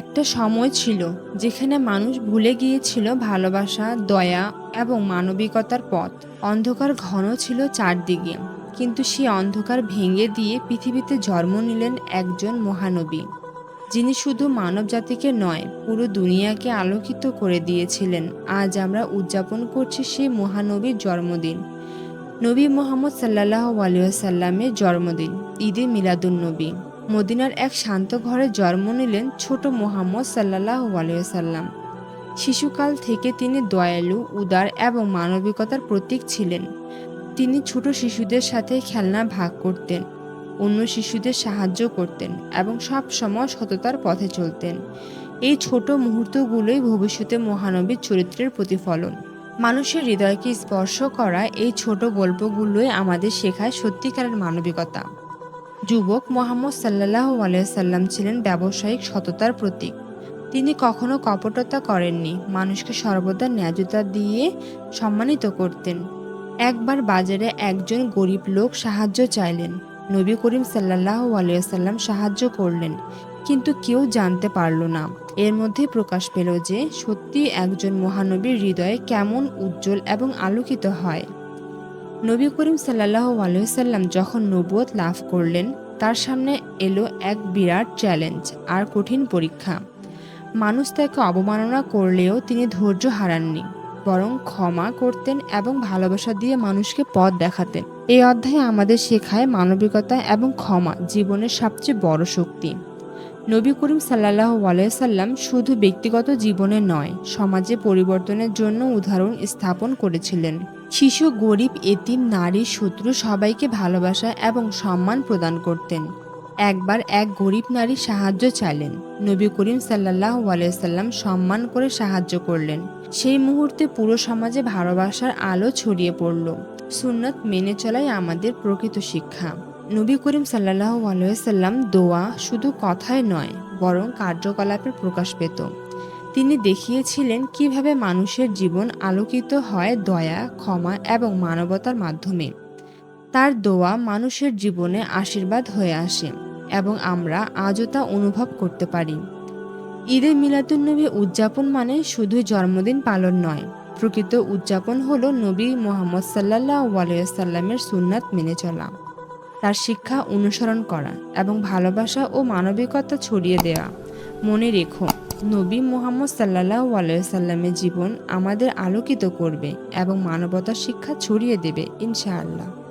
একটা সময় ছিল যেখানে মানুষ ভুলে গিয়েছিল ভালোবাসা, দয়া এবং মানবিকতার পথ। অন্ধকার ঘন ছিল চারদিকে, কিন্তু সেই অন্ধকার ভেঙে দিয়ে পৃথিবীতে জন্ম নিলেন একজন মহানবী, যিনি শুধু মানব জাতিকে নয়, পুরো দুনিয়াকে আলোকিত করে দিয়েছিলেন। আজ আমরা উদযাপন করছি সেই মহানবীর জন্মদিন, নবী মোহাম্মদ সাল্লাহ আলিয়াসাল্লামের জন্মদিন, ঈদে মিলাদুন্নবী মদিনার এক শান্ত ঘরে জন্ম নিলেন ছোট মোহাম্মদ সাল্লাহ আলিয়াসাল্লাম শিশুকাল থেকে তিনি দয়ালু, উদার এবং মানবিকতার প্রতীক ছিলেন। তিনি ছোট শিশুদের সাথে খেলনা ভাগ করতেন, অন্য শিশুদের সাহায্য করতেন এবং সব সময় সততার পথে চলতেন। এই ছোট মুহূর্তগুলোই ভবিষ্যতে মহানবীর চরিত্রের প্রতিফলন। মানুষের হৃদয়কে স্পর্শ করা এই ছোট গল্পগুলোই আমাদের শেখায় সত্যিকারের মানবিকতা। যুবক মোহাম্মদ সাল্লাহ আলাইসাল্লাম ছিলেন ব্যবসায়িক সততার প্রতীক। তিনি কখনো কপটতা করেননি, মানুষকে সর্বদা ন্যায্যতা দিয়ে সম্মানিত করতেন। একবার বাজারে একজন গরিব লোক সাহায্য চাইলেন, নবী করিম সাল্লাহ আলিয়াল্লাম সাহায্য করলেন, কিন্তু কেউ জানতে পারল না। এর মধ্যে প্রকাশ পেল যে সত্যি একজন মহানবীর হৃদয় কেমন উজ্জ্বল এবং আলোকিত হয়। নবী করিম সাল্লাহ আলহিসাল্লাম যখন নবুয়ত লাভ করলেন, তার সামনে এলো এক বিরাট চ্যালেঞ্জ আর কঠিন পরীক্ষা। মানুষ তাকে অবমাননা করলেও তিনি ধৈর্য হারাননি, বরং ক্ষমা করতেন এবং ভালোবাসা দিয়ে মানুষকে পথ দেখাতেন। এই অধ্যায়ে আমাদের শেখায় মানবিকতা এবং ক্ষমা জীবনের সবচেয়ে বড় শক্তি। নবী করিম সাল্লাহ আলাইসাল্লাম শুধু ব্যক্তিগত জীবনে নয়, সমাজে পরিবর্তনের জন্য উদাহরণ স্থাপন করেছিলেন। শিশু, গরিব, এতিম, নারী, শত্রু সবাইকে ভালোবাসা এবং সম্মান প্রদান করতেন। একবার এক গরিব নারী সাহায্য চাইলেন। নবী করিম সাল্লাহ আলাইসাল্লাম সম্মান করে সাহায্য করলেন। সেই মুহূর্তে পুরো সমাজে ভালোবাসার আলো ছড়িয়ে পড়ল। সুন্নত মেনে চলাই আমাদের প্রকৃত শিক্ষা। নবী করিম সাল্লাহ আলাইসাল্লাম দোয়া শুধু কথায় নয়, বরং কার্যকলাপের প্রকাশ পেত। তিনি দেখিয়েছিলেন কীভাবে মানুষের জীবন আলোকিত হয় দয়া, ক্ষমা এবং মানবতার মাধ্যমে। তার দোয়া মানুষের জীবনে আশীর্বাদ হয়ে আসে এবং আমরা আজও তা অনুভব করতে পারি। ঈদে মিলাদুন্নবী উদযাপন মানে শুধু জন্মদিন পালন নয়, প্রকৃত উদযাপন হল নবী মোহাম্মদ সাল্লাহ আলাইসাল্লামের সুন্নাত মেনে চলা। তার শিক্ষা অনুসরণ করা এবং ভালোবাসা ও মানবিকতা ছড়িয়ে দেওয়া। মনে রেখো নবী মোহাম্মদ সাল্লাহ আলাইসাল্লামের জীবন আমাদের আলোকিত করবে এবং মানবতার শিক্ষা ছড়িয়ে দেবে ইনশাআল্লাহ।